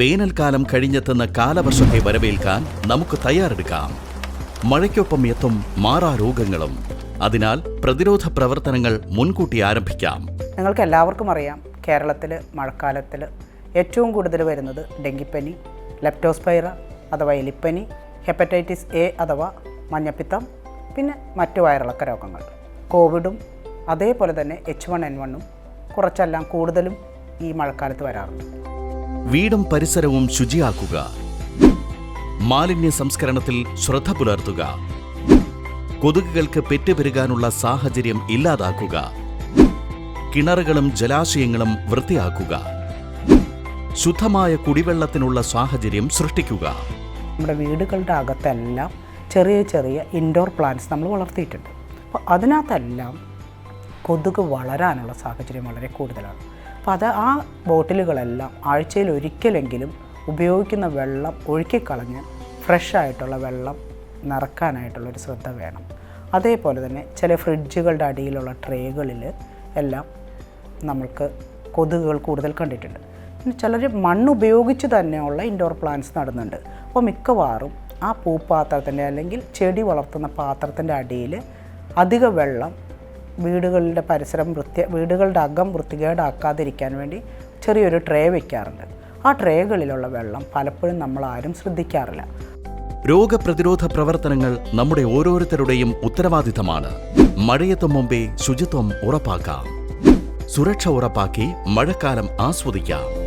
വേനൽക്കാലം കഴിഞ്ഞെത്തുന്ന കാലവർഷത്തെ വരവേൽക്കാൻ നമുക്ക് തയ്യാറെടുക്കാം. മഴയ്ക്കൊപ്പം എത്തും മാറാ രോഗങ്ങളും അതിനാൽ പ്രതിരോധ പ്രവർത്തനങ്ങൾ മുൻകൂട്ടി ആരംഭിക്കാം. നിങ്ങൾക്ക് എല്ലാവർക്കും അറിയാം കേരളത്തിൽ മഴക്കാലത്തിൽ ഏറ്റവും കൂടുതൽ വരുന്നത് ഡെങ്കിപ്പനി ലെപ്റ്റോസ്പൈറ അഥവാ എലിപ്പനി ഹെപ്പറ്റൈറ്റിസ് എ അഥവാ മഞ്ഞപ്പിത്തം പിന്നെ മറ്റു വയറിളക്ക രോഗങ്ങൾ. കോവിഡും അതേപോലെ തന്നെ എച്ച് വൺ എൻ വണ്ണും കുറച്ചെല്ലാം കൂടുതലും ഈ മഴക്കാലത്ത് വരാറുണ്ട്. വീടും പരിസരവും ശുചിയാക്കുക. മാലിന്യ സംസ്കരണത്തിൽ ശ്രദ്ധ പുലർത്തുക. കൊതുകുകൾക്ക് പെറ്റുപെരുകാനുള്ള സാഹചര്യം ഇല്ലാതാക്കുക. കിണറുകളും ജലാശയങ്ങളും വൃത്തിയാക്കുക. ശുദ്ധമായ കുടിവെള്ളത്തിനുള്ള സാഹചര്യം സൃഷ്ടിക്കുക. നമ്മുടെ വീടുകളുടെ അകത്തെല്ലാം ചെറിയ ചെറിയ ഇൻഡോർ പ്ലാന്റ്സ് നമ്മൾ വളർത്തിയിട്ടുണ്ട്. അപ്പോൾ അതിനകത്തെല്ലാം കൊതുക് വളരാനുള്ള സാഹചര്യം വളരെ കൂടുതലാണ്. അപ്പോൾ അത് ആ ബോട്ടിലുകളെല്ലാം ആഴ്ചയിൽ ഒരിക്കലെങ്കിലും ഉപയോഗിക്കുന്ന വെള്ളം ഒഴുക്കിക്കളഞ്ഞ് ഫ്രഷ് ആയിട്ടുള്ള വെള്ളം നിറക്കാനായിട്ടുള്ളൊരു ശ്രദ്ധ വേണം. അതേപോലെ തന്നെ ചില ഫ്രിഡ്ജുകളുടെ അടിയിലുള്ള ട്രേകളിൽ എല്ലാം നമ്മൾക്ക് കൊതുകുകൾ കൂടുതൽ കണ്ടിട്ടുണ്ട്. പിന്നെ ചിലർ മണ്ണ് ഉപയോഗിച്ച് തന്നെയുള്ള ഇൻഡോർ പ്ലാന്റ്സ് നടുന്നുണ്ട്. അപ്പോൾ മിക്കവാറും ആ പൂപ്പാത്രത്തിന്റെ അല്ലെങ്കിൽ ചെടി വളർത്തുന്ന പാത്രത്തിന്റെ അടിയിൽ അധിക വെള്ളം വീടുകളുടെ പരിസരം വൃത്തി വീടുകളുടെ അകം വൃത്തികേടാക്കാതിരിക്കാൻ വേണ്ടി ചെറിയൊരു ട്രേ വയ്ക്കാറുണ്ട് ആ ട്രേകളിലുള്ള വെള്ളം പലപ്പോഴും നമ്മൾ ആരും ശ്രദ്ധിക്കാറില്ല. രോഗപ്രതിരോധ പ്രവർത്തനങ്ങൾ നമ്മുടെ ഓരോരുത്തരുടെയും ഉത്തരവാദിത്തമാണ്. മഴയത്തും മുമ്പേ ശുചിത്വം ഉറപ്പാക്കാം. സുരക്ഷ ഉറപ്പാക്കി മഴക്കാലം ആസ്വദിക്കാം.